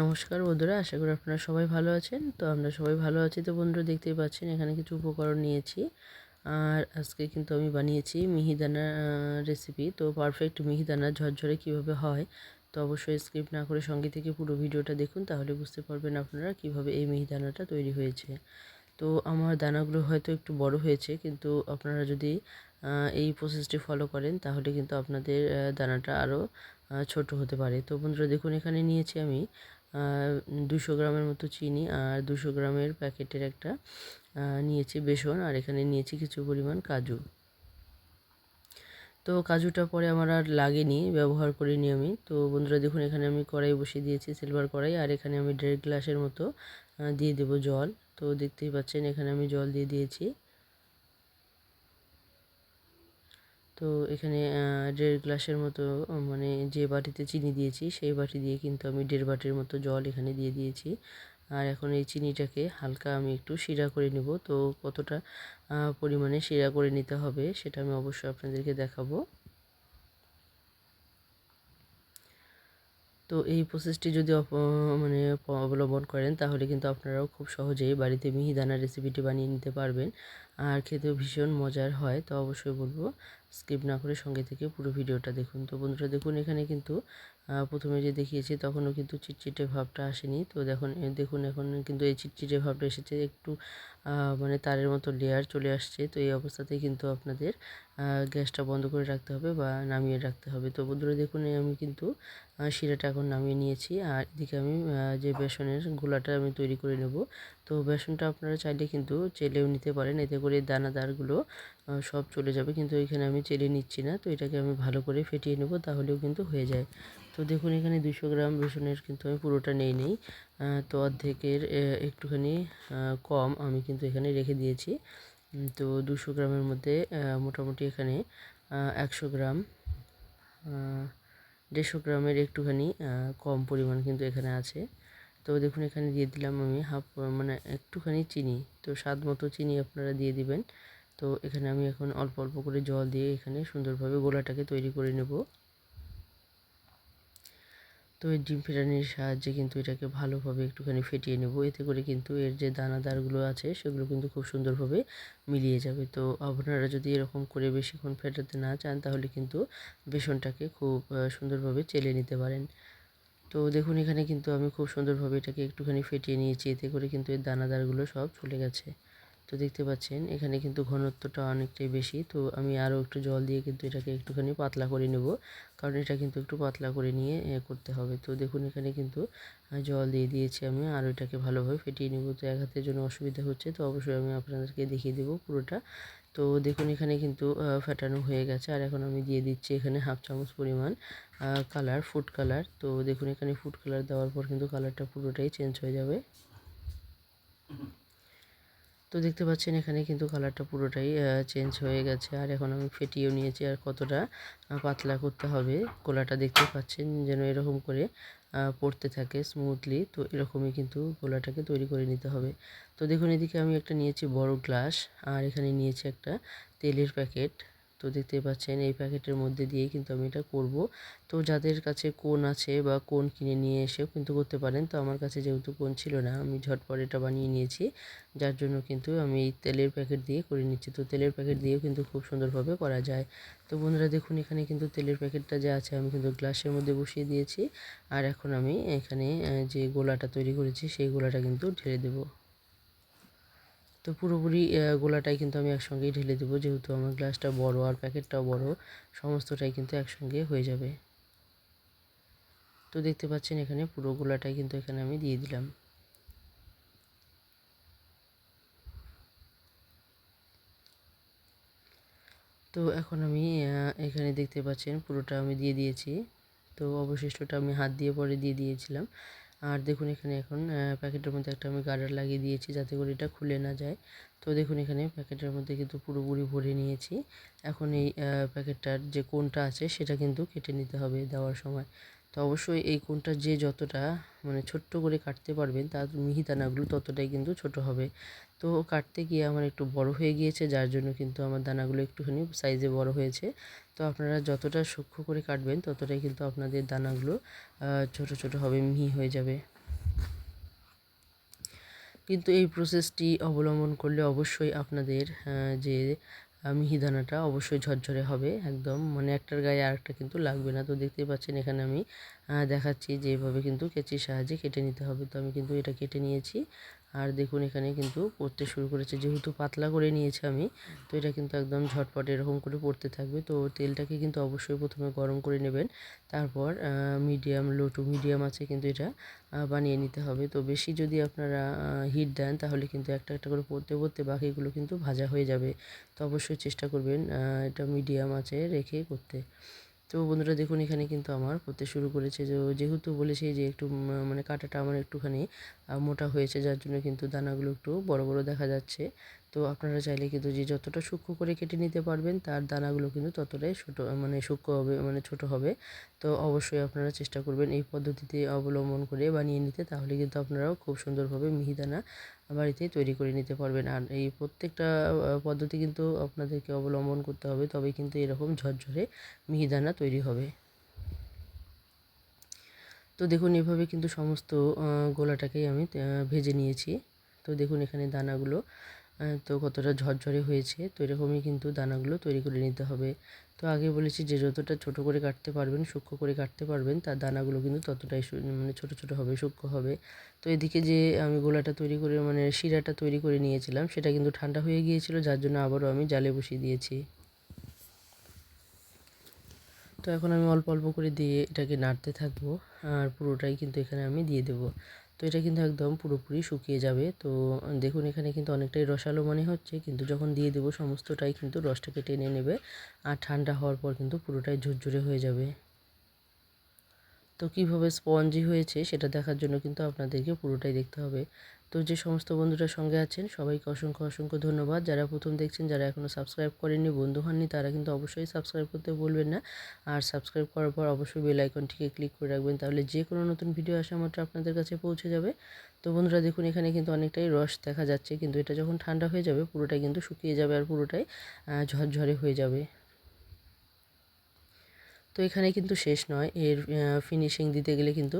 নমস্কার বন্ধুরা, আশা করি আপনারা সবাই ভালো আছেন। তো আমরা সবাই ভালো আছি তো বন্ধুরা, দেখতেই পাচ্ছেন এখানে কিছু উপকরণ নিয়েছি। আর আজকে কিন্তু আমি বানিয়েছি মিহিদানা রেসিপি তো পারফেক্ট মিহিদানা ঝরঝরে কীভাবে হয়, তো অবশ্যই স্কিপ না করে সঙ্গে থেকে পুরো ভিডিওটা দেখুন, তাহলে বুঝতে পারবেন আপনারা কীভাবে এই মিহিদানাটা তৈরি হয়েছে। তো আমার দানাগুলো হয়তো একটু বড় হয়েছে, কিন্তু আপনারা যদি এই প্রসেসটি ফলো করেন, তাহলে কিন্তু আপনাদের দানাটা আরও ছোট হতে পারে। তো বন্ধুরা, দেখুন এখানে নিয়েছি আমি দুশো গ্রামের মতো চিনি আর দুশো গ্রামের প্যাকেটের একটা নিয়েছি বেসন আর এখানে নিয়েছি কিছু পরিমাণ কাজু। তো কাজুটা পরে আমার আর লাগেনি, ব্যবহার করিনি আমি। তো বন্ধুরা দেখুন, এখানে আমি কড়াই বসিয়ে দিয়েছি সিলভার কড়াই, আর এখানে আমি দেড় গ্লাসের মতো দিয়ে দেব জল। তো দেখতেই পাচ্ছেন, এখানে আমি জল দিয়ে দিয়েছি। তো এখানে দেড় গ্লাসের মতো মানে যে বাটিতে চিনি দিয়েছি, সেই বাটি দিয়ে কিন্তু আমি দেড় বাটির মতো জল এখানে দিয়ে দিয়েছি। আর এখন এই চিনিটাকে হালকা আমি একটু শিরা করে নেব। তো কতটা পরিমাণে শিরা করে নিতে হবে, সেটা আমি অবশ্যই আপনাদেরকে দেখাবো। তো এই প্রসেসটি যদি মানে অবলম্বন করেন, তাহলে কিন্তু আপনারাও খুব সহজেই বাড়িতে মিহিদানা রেসিপিটি বানিয়ে নিতে পারবেন। আর খেতেও ভীষণ মজার হয়, তো অবশ্যই বলব স্কিপ না করে সঙ্গে থেকে পুরো ভিডিওটা দেখুন। তো বন্ধুরা, দেখুন এখানে কিন্তু প্রথমে যে দেখিয়েছি, তখনও কিন্তু চিটচিটে ভাবটা আসেনি। তো দেখুন দেখুন এখন কিন্তু এই চিটচিটে ভাবটা এসেছে, একটু মানে তারের মতো লেয়ার চলে আসছে। তো এই অবস্থাতেই কিন্তু আপনাদের গ্যাসটা বন্ধ করে রাখতে হবে বা নামিয়ে রাখতে হবে। তো বন্ধুরা, দেখুন আমি কিন্তু শিরাটা এখন নামিয়ে নিয়েছি। আর এদিকে আমি যে বেসনের গোলাটা আমি তৈরি করে নেব। তো বেসনটা আপনারা চাইলে কিন্তু চেলেও নিতে পারেন। এতে করে দানাদারগুলো সব চলে যাবে। কিন্তু এখানে আমি চেলে নিচ্ছি না। তো এটাকে আমি ভালো করে ফেটিয়ে নেব, তাহলেও কিন্তু হয়ে যায়। তো দেখুন, এখানে দুশো গ্রাম বেসনের কিন্তু আমি পুরোটা নেই নেই। তো অর্ধেকের একটুখানি কম আমি কিন্তু এখানে রেখে দিয়েছি। তো দুশো গ্রামের মধ্যে মোটামুটি এখানে একশো গ্রাম দেড়শো গ্রামের একটুখানি কম পরিমাণ কিন্তু এখানে আছে। তো দেখুন, এখানে দিয়ে দিলাম আমি হাফ মানে একটুখানি চিনি। তো স্বাদ মতো চিনি আপনারা দিয়ে দিবেন। তো এখানে আমি এখন অল্প অল্প করে জল দিয়ে এখানে সুন্দরভাবে গোলাটাকে তৈরি করে নেব। তো এই ডিম ফেটানির সাহায্যে কিন্তু এটাকে ভালোভাবে একটুখানি ফেটিয়ে নেব। এতে করে কিন্তু এর যে দানাদারগুলো আছে, সেগুলো কিন্তু খুব সুন্দরভাবে মিলিয়ে যাবে। তো আপনারা যদি এরকম করে বেশিক্ষণ ফেটাতে না চান, তাহলে কিন্তু বেসনটাকে খুব সুন্দরভাবে চেলে নিতে পারেন। তো দেখুন, এখানে কিন্তু আমি খুব সুন্দরভাবে এটাকে একটুখানি ফেটিয়ে নিয়েছি। এতে করে কিন্তু এর দানাদারগুলো সব চলে গেছে। তো দেখতে পাচ্ছেন, এখানে কিন্তু ঘনত্বটা অনেকটাই বেশি। তো আমি আরও একটু জল দিয়ে কিন্তু এটাকে একটুখানি পাতলা করে নেব, কারণ এটা কিন্তু একটু পাতলা করে নিয়ে করতে হবে। তো দেখুন, এখানে কিন্তু জল দিয়ে দিয়েছি আমি, আর এটাকে ভালোভাবে ফেটিয়ে নেব। তো এক হাতের জন্য অসুবিধা হচ্ছে, তো অবশ্যই আমি আপনাদেরকে দেখিয়ে দেবো পুরোটা। তো দেখুন, এখানে কিন্তু ফেটানো হয়ে গেছে, আর এখন আমি দিয়ে দিচ্ছি এখানে হাফ চামচ পরিমাণ কালার, ফুড কালার। তো দেখুন, এখানে ফুড কালার দেওয়ার পর কিন্তু কালারটা পুরোটাই চেঞ্জ হয়ে যাবে। তো দেখতে পাচ্ছেন এখানে কিন্তু কালারটা পুরোটাই চেঞ্জ হয়ে গেছে। আর এখন আমি ফেটিয়েও নিয়েছি আর কতটা পাতলা করতে হবে। গোলাটা দেখতে পাচ্ছেন যেন এরকম করে পড়তে থাকে স্মুথলি তো এরকমই কিন্তু গোলাটাকে তৈরি করে নিতে হবে। তো দেখুন এদিকে আমি একটা নিয়েছি বড় গ্লাস আর এখানে নিয়েছি একটা তেলের প্যাকেট তো দেখতে পাচ্ছেন এই প্যাকেটের মধ্যে দিয়েই কিন্তু আমি এটা করব। তো যাদের কাছে কোন আছে বা কোন কিনে নিয়ে এসেও কিন্তু করতে পারেন। তো আমার কাছে যেহেতু কোন ছিল না, আমি ঝটপট এটা বানিয়ে নিয়েছি। যার জন্য কিন্তু আমি এই তেলের প্যাকেট দিয়ে করে নিচ্ছি। তো তেলের প্যাকেট দিয়েও কিন্তু খুব সুন্দরভাবে করা যায়। তো বন্ধুরা দেখুন, এখানে কিন্তু তেলের প্যাকেটটা যা আছে আমি কিন্তু গ্লাসের মধ্যে বসিয়ে দিয়েছি। আর এখন আমি এখানে যে গোলাটা তৈরি করেছি, সেই গোলাটা কিন্তু ঢেলে দেবো। তো পুরোপুরি গোলাটাই কিন্তু আমি একসঙ্গেই ঢেলে দেবো। যেহেতু আমার গ্লাসটা বড় আর প্যাকেটটাও বড়, সমস্তটাই কিন্তু একসঙ্গে হয়ে যাবে। তো দেখতে পাচ্ছেন এখানে পুরো গোলাটাই কিন্তু এখানে আমি দিয়ে দিলাম। তো এখন আমি এখানে দেখতে পাচ্ছেন পুরোটা আমি দিয়ে দিয়েছি। তো অবশিষ্টটা আমি হাত দিয়ে পরে দিয়ে দিয়েছিলাম। আর দেখুন এখানে এখন প্যাকেটের মধ্যে একটা আমি গার্ডার লাগিয়ে দিয়েছি যাতে করে এটা খুলে না যায়। তো দেখুন এখানে প্যাকেটের মধ্যে কিন্তু পুরোপুরি ভরে নিয়েছি। এখন এই প্যাকেটটার যে কোনটা আছে সেটা কিন্তু কেটে নিতে হবে দেওয়ার সময়। তো অবশ্যই এই কোনটা যে যতটা মানে ছোট্ট করে কাটতে পারবেন, তার মিহিদানাগুলো ততটাই কিন্তু ছোট হবে। তো কাটতে গিয়ে আমার একটু বড় হয়ে গিয়েছে, যার জন্য কিন্তু আমার দানাগুলো একটুখানি সাইজে বড় হয়েছে। তো আপনারা যতটা সূক্ষ্ম করে কাটবেন, ততটাই কিন্তু আপনাদের দানাগুলো ছোট ছোট হবে, মিহি হয়ে যাবে। কিন্তু এই প্রসেসটি অবলম্বন করলে অবশ্যই আপনাদের যে মিহিদানাটা অবশ্যই ঝরঝরে হবে, একদম। মানে একটার গায়ে আরেকটা কিন্তু লাগবে না। তো দেখতেই পাচ্ছেন এখানে আমি দেখাচ্ছি যে এভাবে কিন্তু কেঁচির সাহায্যে কেটে নিতে হবে। তো আমি কিন্তু এটা কেটে নিয়েছি। আর দেখুন, এখানে কিন্তু পড়তে শুরু করেছে। যেহেতু পাতলা করে নিয়েছি আমি, তো এটা কিন্তু একদম ঝটপট এরকম করে পড়তে থাকবে। তো তেলটাকে কিন্তু অবশ্যই প্রথমে গরম করে নেবেন। তারপর মিডিয়াম লো টু মিডিয়াম আছে কিন্তু এটা বানিয়ে নিতে হবে। তো বেশি যদি আপনারা হিট দেন, তাহলে কিন্তু একটা একটা করে পড়তে পড়তে বাকিগুলো কিন্তু ভাজা হয়ে যাবে। তো অবশ্যই চেষ্টা করবেন এটা মিডিয়াম আছে রেখে করতে। তো বন্ধুরা দেখুন, এখানে কিন্তু আমার করতে শুরু করেছে। যে যেহেতু বলেছি যে একটু মানে কাটাটা আমার একটুখানি মোটা হয়েছে, যার জন্য কিন্তু দানাগুলো একটু বড় বড় দেখা যাচ্ছে। তো আপনারা চাইলে কিন্তু যে যতটা সূক্ষ্ম করে কেটে নিতে পারবেন, তার দানাগুলো কিন্তু ততটাই ছোটো মানে সূক্ষ্ম হবে মানে ছোট হবে। তো অবশ্যই আপনারা চেষ্টা করবেন এই পদ্ধতিতে অবলম্বন করে বানিয়ে নিতে, তাহলে কিন্তু আপনারাও খুব সুন্দরভাবে মিহিদানা বাড়িতে তৈরি করে নিতে পারবেন। আর এই প্রত্যেকটা পদ্ধতি কিন্তু আপনাদেরকে অবলম্বন করতে হবে তবে কিন্তু এরকম ঝরঝরে মিহিদানা তৈরি হবে। তো দেখুন, এভাবে কিন্তু সমস্ত গোলাটাকেই আমি ভেজে নিয়েছি। তো দেখুন, এখানে দানাগুলো তো কতটা ঝরঝরে হয়েছে, তো এরকমই কিন্তু দানাগুলো তৈরি করে নিতে হবে। তো আগে বলেছি যে যতটা ছোট করে কাটতে পারবেন, সূক্ষ্ম করে কাটতে পারবেন, তার দানাগুলো কিন্তু ততটাই মানে ছোট ছোট হবে, সূক্ষ্ম হবে। তো এদিকে যে আমি গোলাটা তৈরি করে মানে শিরাটা তৈরি করে নিয়েছিলাম, সেটা কিন্তু ঠান্ডা হয়ে গিয়েছিল, যার জন্য আবারও আমি জালে বসিয়ে দিয়েছি। তো এখন আমি অল্প অল্প করে দিয়ে এটাকে নাড়তে থাকব, আর পুরোটাই কিন্তু এখানে আমি দিয়ে দেব। তো এটা কিন্তু একদম পুরোপুরি শুকিয়ে যাবে। তো দেখুন, এখানে কিন্তু অনেকটাই রসালো মনে হচ্ছে। কিন্তু যখন দিয়ে দেবো, সমস্তটাই কিন্তু রসটাকে টেনে নেবে আর ঠান্ডা হওয়ার পর কিন্তু পুরোটাই ঝুরঝুরে হয়ে যাবে। তো কীভাবে স্পঞ্জি হয়েছে, সেটা দেখার জন্য কিন্তু আপনাদেরকে পুরোটাই দেখতে হবে। তো যে সমস্ত বন্ধুরা সঙ্গে আছেন, সবাইকে অসংখ্য অসংখ্য ধন্যবাদ। যারা প্রথম দেখছেন, যারা এখনও সাবস্ক্রাইব করেননি, বন্ধু হননি, তারা কিন্তু অবশ্যই সাবস্ক্রাইব করতে বলবেন না। আর সাবস্ক্রাইব করার পর অবশ্যই বেল আইকনটিকে ক্লিক করে রাখবেন, তাহলে যে কোনো নতুন ভিডিও আসা মাত্র আপনাদের কাছে পৌঁছে যাবে। তো বন্ধুরা দেখুন, এখানে কিন্তু অনেকটাই রস দেখা যাচ্ছে, কিন্তু এটা যখন ঠান্ডা হয়ে যাবে, পুরোটাই কিন্তু শুকিয়ে যাবে আর পুরোটাই ঝরঝরে হয়ে যাবে। তো এখানে কিন্তু শেষ নয়। এর ফিনিশিং দিতে গেলে কিন্তু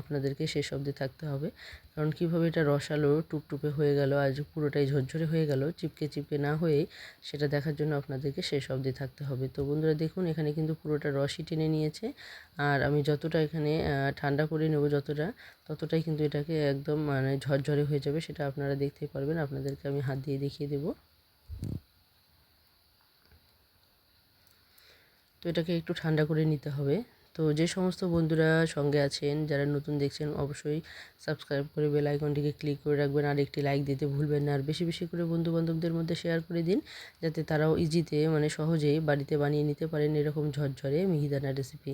আপনাদেরকে শেষ অবধি থাকতে হবে। কারণ কীভাবে এটা রসালো, টুপটুপে হয়ে গেল আর পুরোটাই ঝরঝরে হয়ে গেল, চিপকে চিপকে না হয়ে সেটা দেখার জন্য আপনাদেরকে শেষ অবধি থাকতে হবে। তো বন্ধুরা দেখুন, এখানে কিন্তু পুরোটা রসই টেনে নিয়েছে। আর আমি যতটা এখানে ঠান্ডা করে নেব যতটা, ততটাই কিন্তু এটাকে একদম মানে ঝরঝরে হয়ে যাবে, সেটা আপনারা দেখতেই পারবেন। আপনাদেরকে আমি হাত দিয়ে দেখিয়ে দেবো। তো এটাকে একটু ঠান্ডা করে নিতে হবে। তো যে সমস্ত বন্ধুরা সঙ্গে আছেন, যারা নতুন দেখছেন, অবশ্যই সাবস্ক্রাইব করে বেল আইকনটিকে ক্লিক করে রাখবেন আর একটি লাইক দিতে ভুলবেন না। আর বেশি বেশি করে বন্ধু বান্ধবদের মধ্যে শেয়ার করে দিন, যাতে তারাও ইজিতে মানে সহজেই বাড়িতে বানিয়ে নিতে পারেন এরকম ঝরঝরে মিহিদানা রেসিপি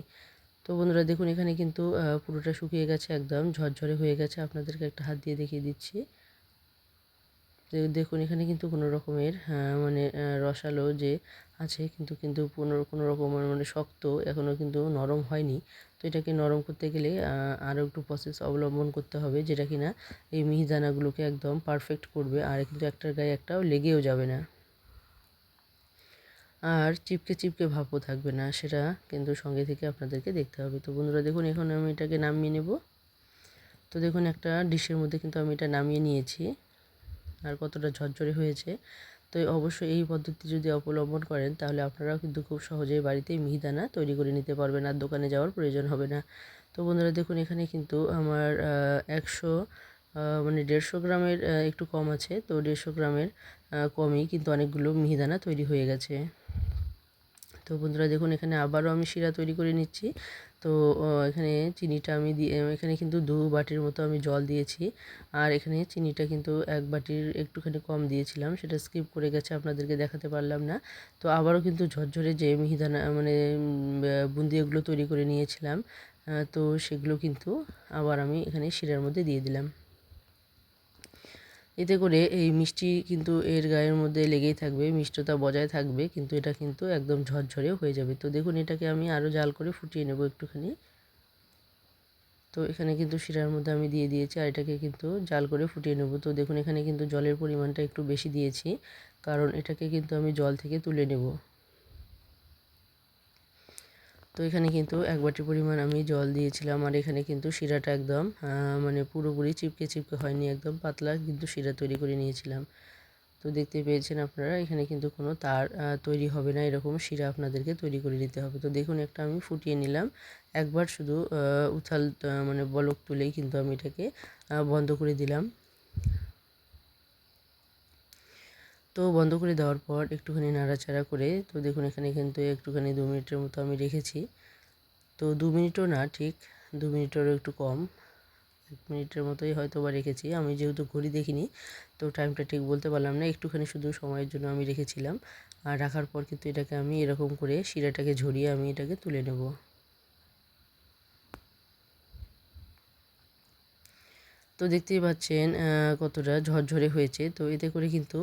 তো বন্ধুরা দেখুন, এখানে কিন্তু পুরোটা শুকিয়ে গেছে একদম, ঝরঝরে হয়ে গেছে। আপনাদেরকে একটা হাত দিয়ে দেখিয়ে দিচ্ছি। দেখুন, এখানে কিন্তু কোনো রকমের মানে রসালো যে আছে কিন্তু কিন্তু কোনো কোনো রকমের মানে শক্ত এখনও কিন্তু নরম হয়নি। তো এটাকে নরম করতে গেলে আরও একটু প্রসেস অবলম্বন করতে হবে যেটা কিনা এই মিহিদানাগুলোকে একদম পারফেক্ট করবে আর কিন্তু একটার গায়ে একটাও লেগেও যাবে না। আর চিপকে চিপকে ভাবও থাকবে না, সেটা কিন্তু সঙ্গে থেকে আপনাদেরকে দেখতে হবে। তো বন্ধুরা, দেখুন, এখন আমি এটাকে নামিয়ে নেব। তো দেখুন, একটা ডিশের মধ্যে কিন্তু আমি এটা নামিয়ে নিয়েছি। আর কতটা ঝরঝরে হয়েছে। তো অবশ্যই এই পদ্ধতি যদি অবলম্বন করেন, তাহলে আপনারাও কিন্তু খুব সহজেই বাড়িতেই মিহিদানা তৈরি করে নিতে পারবেন আর দোকানে যাওয়ার প্রয়োজন হবে না। তো বন্ধুরা দেখুন, এখানে কিন্তু আমার একশো মানে দেড়শো গ্রামের একটু কম আছে, তো দেড়শো গ্রামের কমই কিন্তু অনেকগুলো মিহিদানা তৈরি হয়ে গেছে। তো বন্ধুরা দেখুন, এখানে আবারও আমি শিরা তৈরি করে নিচ্ছি। তো এখানে চিনিটা আমি দিয়ে এখানে কিন্তু দু বাটির মতো আমি জল দিয়েছি। আর এখানে চিনিটা কিন্তু এক বাটির একটুখানি কম দিয়েছিলাম, সেটা স্কিপ করে গেছে, আপনাদেরকে দেখাতে পারলাম না। তো আবারও কিন্তু ঝরঝরে যে মিহিদানা মানে বুন্দিয়াগুলো তৈরি করে নিয়েছিলাম তো সেগুলো কিন্তু আবার আমি এখানে শিরার মধ্যে দিয়ে দিলাম। এতে করে এই মিষ্টি কিন্তু এর গায়ের মধ্যে লেগেই থাকবে, মিষ্টতা বজায় থাকবে, কিন্তু এটা কিন্তু একদম ঝরঝরেও হয়ে যাবে। তো দেখুন, এটাকে আমি আরও জাল করে ফুটিয়ে নেব একটুখানি। তো এখানে কিন্তু শিরার মধ্যে আমি দিয়ে দিয়েছি আর এটাকে কিন্তু জাল করে ফুটিয়ে নেব। তো দেখুন, এখানে কিন্তু জলের পরিমাণটা একটু বেশি দিয়েছি, কারণ এটাকে কিন্তু আমি জল থেকে তুলে নেব। তো এখানে কিন্তু এক বাটি পরিমাণ আমি জল দিয়েছিলাম আর এখানে কিন্তু শিরাটা একদম মানে পুরোপুরি চিপকে চিপকে হয়নি, একদম পাতলা কিন্তু শিরা তৈরি করে নিয়েছিলাম। তো দেখতে পেয়েছেন আপনারা, এখানে কিন্তু কোনো তার তৈরি হবে না, এরকম শিরা আপনাদেরকে তৈরি করে নিতে হবে। তো দেখুন, একটা আমি ফুটিয়ে নিলাম। একবার শুধু উথাল মানে বলক তুলেই কিন্তু আমি এটাকে বন্ধ করে দিলাম। তো বন্ধ করে দেওয়ার পর একটুখানি নাড়াচাড়া করে, তো দেখুন এখানে কিন্তু একটুখানি দু মিনিটের মতো আমি রেখেছি। তো দু মিনিটও না, ঠিক দু মিনিটেরও একটু কম। এক মিনিটের মতোই হয়তো বা রেখেছি। আমি যেহেতু ঘড়ি দেখিনি, তো টাইমটা ঠিক বলতে পারলাম না। একটুখানি শুধু সময়ের জন্য আমি রেখেছিলাম। আর রাখার পর কিন্তু এটাকে আমি এরকম করে শিরাটাকে ঝরিয়ে আমি এটাকে তুলে নেব। তো দেখতেই পাচ্ছেন কতটা ঝরঝরে হয়েছে। তো এতে করে কিন্তু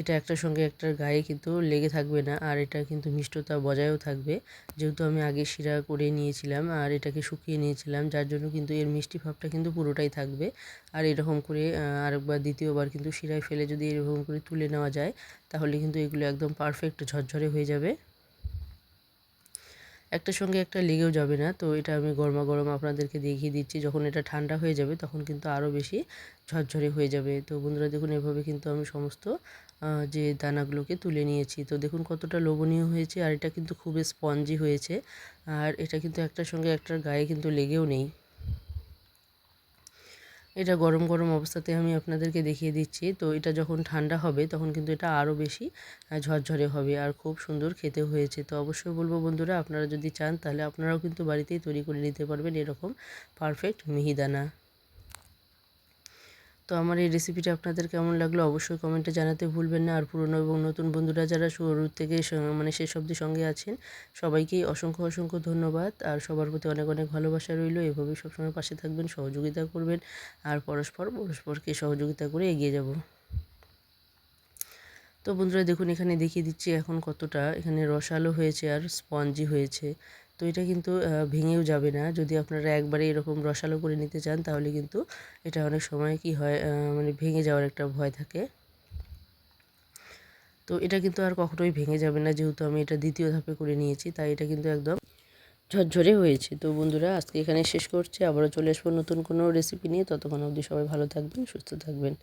এটা একটার সঙ্গে একটার গায়ে কিন্তু লেগে থাকবে না, আর এটা কিন্তু মিষ্টতা বজায়ও থাকবে। যেহেতু আমি আগে শিরা করে নিয়েছিলাম, আর এটাকে শুকিয়ে নিয়েছিলাম, যার জন্য কিন্তু এর মিষ্টি ভাবটা কিন্তু পুরোটাই থাকবে। আর এরকম করে আরেকবার, দ্বিতীয়বার কিন্তু শিরায় ফেলে যদি এরকম করে তুলে নেওয়া যায়, তাহলে কিন্তু এগুলো একদম পারফেক্ট ঝরঝরে হয়ে যাবে। একটার সঙ্গে একটা লেগেও যাবে না। তো এটা আমি গরমা গরম আপনাদেরকে দেখিয়ে দিচ্ছি। যখন এটা ঠান্ডা হয়ে যাবে, তখন কিন্তু আরও বেশি ঝরঝরে হয়ে যাবে। তো বন্ধুরা, দেখুন এভাবে কিন্তু আমি সমস্ত যে দানাগুলোকে তুলে নিয়েছি। তো দেখুন কতটা লোভনীয় হয়েছে, আর এটা কিন্তু খুবই স্পঞ্জি হয়েছে। আর এটা কিন্তু একটার সঙ্গে একটার গায়ে কিন্তু লেগেও নেই। এটা গরম গরম অবস্থাতে আমি আপনাদেরকে দেখিয়ে দিচ্ছি। তো এটা যখন ঠান্ডা হবে, তখন কিন্তু এটা আরও বেশি ঝরঝরে হবে আর খুব সুন্দর খেতে হয়েছে। তো অবশ্যই বলব বন্ধুরা, আপনারা যদি চান তাহলে আপনারাও কিন্তু বাড়িতেই তৈরি করে নিতে পারবেন এরকম পারফেক্ট মিহিদানা। তো আমার এই রেসিপিটা আপনাদের কেমন লাগল অবশ্যই কমেন্টে জানাতে ভুলবেন না। আর পুরনো এবং নতুন বন্ধুরা যারা শুরু থেকে মানে শেষ অবধি সঙ্গে আছেন, সবাইকেই অসংখ্য অসংখ্য ধন্যবাদ। আর সবার প্রতি অনেক অনেক ভালোবাসা রইল। এভাবেই সবসময় পাশে থাকবেন, সহযোগিতা করবেন। আর পরস্পর, পরস্পরকে সহযোগিতা করে এগিয়ে যাব। তো বন্ধুরা দেখুন, এখানে দেখিয়ে দিচ্ছি এখন কতটা। এখানে রসালো হয়েছে আর স্পঞ্জি হয়েছে। তো এটা কিন্তু ভেঙেও যাবে না। যদি আপনারা একবারে এরকম রসালো করে নিতে চান, তাহলে কিন্তু এটা অনেক সময় কি হয় মানে ভেঙে যাওয়ার একটা ভয় থাকে। তো এটা কিন্তু আর কখনোই ভেঙে যাবে না। যেহেতু আমি এটা দ্বিতীয় ধাপে করে নিয়েছি, তাই এটা কিন্তু একদম ঝরঝরে হয়েছে। তো বন্ধুরা, আজকে এখানে শেষ করছি। আবারও চলে আসব নতুন কোনো রেসিপি নিয়ে। ততক্ষণ অবধি সবাই ভালো থাকবেন, সুস্থ থাকবেন।